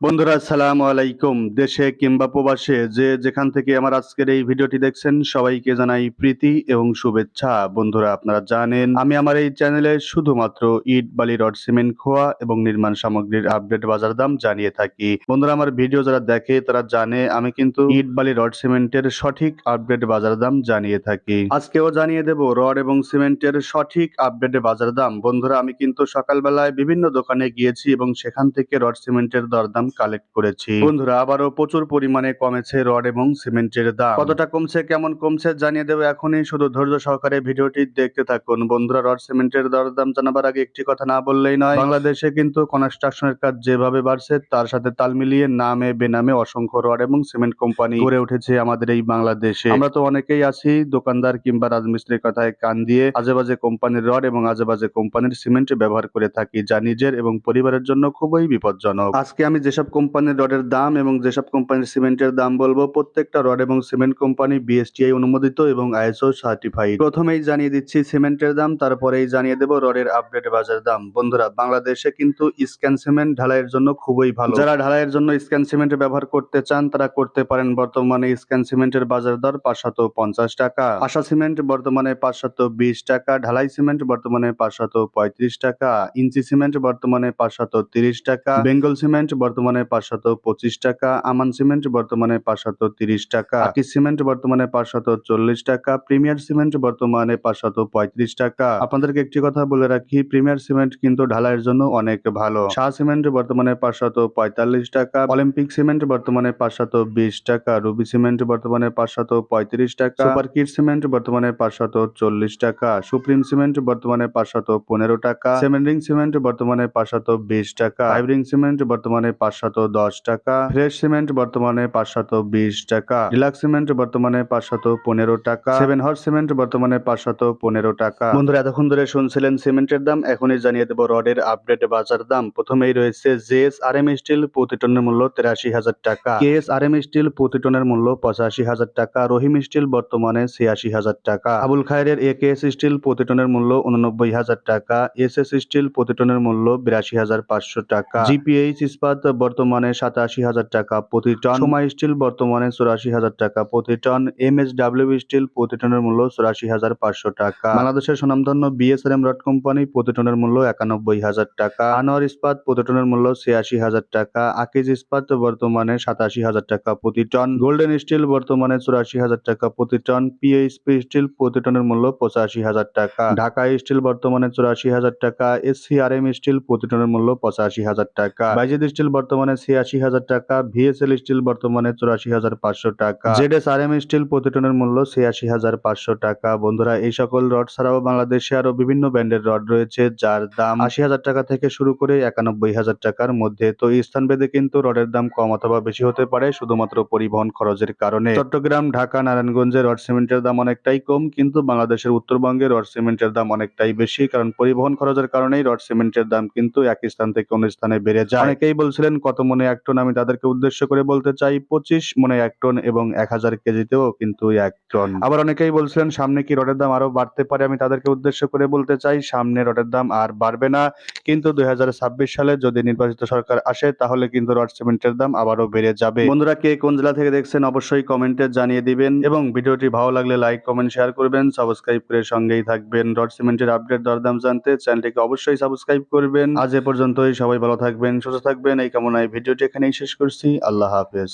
বন্ধুরা, আসসালামু আলাইকুম। দেশে কিংবা প্রবাসে যে যেখান থেকে আমার আজকের এই ভিডিওটি দেখছেন, সবাইকে জানাই প্রীতি এবং শুভেচ্ছা। বন্ধুরা, আপনারা জানেন, আমি আমার এই চ্যানেলে শুধুমাত্র ইট, বালি, রড, সিমেন্ট, খোয়া এবং নির্মাণ সামগ্রীর আপডেট বাজার দাম জানিয়ে থাকি। বন্ধুরা, আমার ভিডিও যারা দেখে, তারা জানে, আমি কিন্তু ইট, বালি, রড, সিমেন্টের সঠিক আপডেট বাজার দাম জানিয়ে থাকি। আজকেও জানিয়ে দেব, রড এবং সিমেন্টের সঠিক আপডেট বাজার দাম। বন্ধুরা, আমি কিন্তু সকালবেলায় বিভিন্ন দোকানে গিয়েছি এবং সেখান থেকে রড, সিমেন্টের দরদাম কালেক্ট করেছি। বন্ধুরা আবারও প্রচুর পরিমাণে কমেছে রড এবং সিমেন্টের দাম। কতটা কমছে কেমন কমছে জানিয়ে দেবো এখনই। শুধু ধৈর্য সহকারে ভিডিওটি দেখতে থাকুন। বন্ধুরা রড সিমেন্টের দরদাম জানাবার আগে একটি কথা না বললেই নয় বাংলাদেশে কিন্তু কনস্ট্রাকশনের কাজ যেভাবে বাড়ছে তার সাথে তাল মিলিয়ে নামে বেনামে অসংখ্য রড এবং সিমেন্ট কোম্পানি গড়ে উঠেছে আমাদের এই বাংলাদেশে। আমরা তো অনেকেই আছি দোকানদার কিংবা রাজমিস্ত্রির কথায় কান দিয়ে আজেবাজে কোম্পানির রড এবং আজেবাজে কোম্পানির সিমেন্ট ব্যবহার করে থাকি। যা নিজের এবং পরিবারের জন্য খুবই বিপজ্জনক। আজকে আমি যেসব কোম্পানির রডের দাম এবং যেসব কোম্পানির সিমেন্টের দাম বলব, প্রত্যেকটা রড এবং সিমেন্ট কোম্পানি বিএসটিআই অনুমোদিত এবং আইএসও সার্টিফাইড প্রথমেই জানিয়ে দিচ্ছি সিমেন্টের দাম, তারপরেই জানিয়ে দেবো রডের আপডেট বাজার দাম। বন্ধুরা, বাংলাদেশে কিন্তু স্ক্যান সিমেন্ট ঢালাইয়ের জন্য খুবই ভালো। যারা ঢালাইয়ের জন্য স্ক্যান সিমেন্ট ব্যবহার করতে চান, তারা করতে পারেন বর্তমানে স্ক্যান সিমেন্টের বাজার দর পাঁচশত পঞ্চাশ টাকা। আশা সিমেন্ট বর্তমানে পাঁচশত বিশ টাকা, ঢালাই সিমেন্ট বর্তমানে পাঁচশত পঁয়ত্রিশ টাকা, ইঞ্চি সিমেন্ট বর্তমানে পাঁচশত তিরিশ টাকা, বেঙ্গল সিমেন্ট বর্তমানে পাঁচশত পঁচিশ টাকা আমান সিমেন্ট বর্তমানে পাঁচশত তিরিশ টাকা আকি সিমেন্ট বর্তমানে পাঁচশত চল্লিশ টাকা প্রিমিয়ার সিমেন্ট বর্তমানে পাঁচশত পঁয়ত্রিশ টাকা আপনাদেরকে একটি কথা বলে রাখি প্রিমিয়ার সিমেন্ট কিন্তু ঢালাইয়ের জন্য অনেক ভালো শাহ সিমেন্ট বর্তমানে পাঁচশত পঁয়তাল্লিশ টাকা অলিম্পিক সিমেন্ট বর্তমানে পাঁচশত বিশ টাকা রুবি সিমেন্ট বর্তমানে পাঁচশত পঁয়ত্রিশ টাকা সুপার কিট সিমেন্ট বর্তমানে পাঁচশত চল্লিশ টাকা সুপ্রিম সিমেন্ট বর্তমানে পাঁচশত পনেরো টাকা সেমেন্ডিং সিমেন্ট বর্তমানে পাঁচশত বিশ টাকা হাইব্রিং সিমেন্ট বর্তমানে পাঁচশত দশ টাকা। ফ্রেশ সিমেন্ট বর্তমানে পাঁচশত বিশ টাকা। ডিলাক্স সিমেন্ট বর্তমানে পাঁচশত পনেরো টাকা। সেভেন হর্স সিমেন্ট বর্তমানে পাঁচশত পনেরো টাকা। বন্ধুরা, এতক্ষণ ধরে শুনছিলেন সিমেন্টের দাম। এখনই জানিয়ে দেবো রডের আপডেট বাজার দাম। প্রথমেই রয়েছে জেএস আর এম স্টিল প্রতি টনের মূল্য তেরাশি হাজার টাকা। কেএস আর এম স্টিল প্রতি টনের মূল্য পঁচাশি হাজার টাকা। রহিম স্টিল বর্তমানে ছিয়াশি হাজার টাকা। Abul Khair A K S steel প্রতি টনের মূল্য উননব্বই হাজার টাকা। এস এস স্টিল প্রতি টনের মূল্য বিরাশি হাজার পাঁচশো টাকা। জিপিএইচ ইস্পাত বর্তমানে সাতাশি হাজার টাকা প্রতি টন। সময় স্টিল বর্তমানে চুরাশি হাজার টাকা প্রতি ton. M S W steel প্রতি টনের মূল্য চুরাশি হাজার পাঁচশো টাকা। বাংলাদেশের সুনামধন্য বিএসআরএম রড কোম্পানি প্রতি টনের মূল্য একানব্বই হাজার টাকা। আনোয়ার ইস্পাত প্রতি টনের মূল্য ছিয়াশি হাজার টাকা। আকিজ ইস্পাত বর্তমানে সাতাশি হাজার টাকা প্রতি টন। গোল্ডেন স্টিল বর্তমানে চুরাশি হাজার টাকা প্রতি টন। পিএইচপি স্টিল প্রতি টনের মূল্য পঁচাশি হাজার টাকা। ঢাকা স্টিল বর্তমানে চুরাশি হাজার টাকা। এসসিআরএম স্টিল প্রতি টনের মূল্য পঁচাশি হাজার টাকা। বাইজিদ স্টিল বর্তমানে ছিয়াশি হাজার টাকা, ভিএসএল স্টিল বর্তমানে চুরাশি হাজার পাঁচশো টাকা। জেডএস আর এম স্টিল প্রতি টনের মূল্য ছিয়াশি হাজার পাঁচশো টাকা। বন্ধুরা, এই সকল রড ছাড়াও বাংলাদেশে আরও বিভিন্ন ব্র্যান্ডের রড রয়েছে, যার দাম আশি হাজার টাকা থেকে শুরু করে একানব্বই হাজার টাকার মধ্যে। তো এই স্থানভেদে কিন্তু রডের দাম কম অথবা বেশি হতে পারে, শুধুমাত্র পরিবহন খরচের কারণে। চট্টগ্রাম, ঢাকা, নারায়ণগঞ্জে রড সিমেন্টের দাম অনেকটাই কম, কিন্তু বাংলাদেশের উত্তরবঙ্গে রড সিমেন্টের দাম অনেকটাই বেশি, কারণ পরিবহন খরচের কারণেই রড সিমেন্টের দাম কিন্তু এক স্থান থেকে অন্য স্থানে বেড়ে যায়। অনেকেই বলছিলেন কত মনে এক টন আমি তাদেরকে উদ্দেশ্য করে বলতে চাই? পঁচিশ মনে এক টন এবং এক হাজার কেজিতেও কিন্তু এক টন। আবার অনেকেই বলছিলেন, সামনে কি রডের দাম আরও বাড়তে পারে? আমি তাদেরকে উদ্দেশ্য করে বলতে চাই, সামনে রডের দাম আর বাড়বে না। কিন্তু দুই সালে যদি নির্বাচিত সরকার আসে, তাহলে কিন্তু রড সিমেন্টের দাম আবারও বেড়ে যাবে। বন্ধুরা, কে কোন জেলা থেকে দেখছেন অবশ্যই কমেন্টে জানিয়ে দিবেন এবং ভিডিওটি ভালো লাগলে লাইক, কমেন্ট, শেয়ার করবেন। সাবস্ক্রাইব করে সঙ্গেই থাকবেন। রড সিমেন্টের আপডেট দরদাম জানতে চ্যানেলটিকে অবশ্যই সাবস্ক্রাইব করবেন। আজ এ পর্যন্তই, সবাই ভালো থাকবেন, সুস্থ থাকবেন। এই কামনায় ভিডিওটি এখানেই শেষ করছি। আল্লাহ হাফেজ।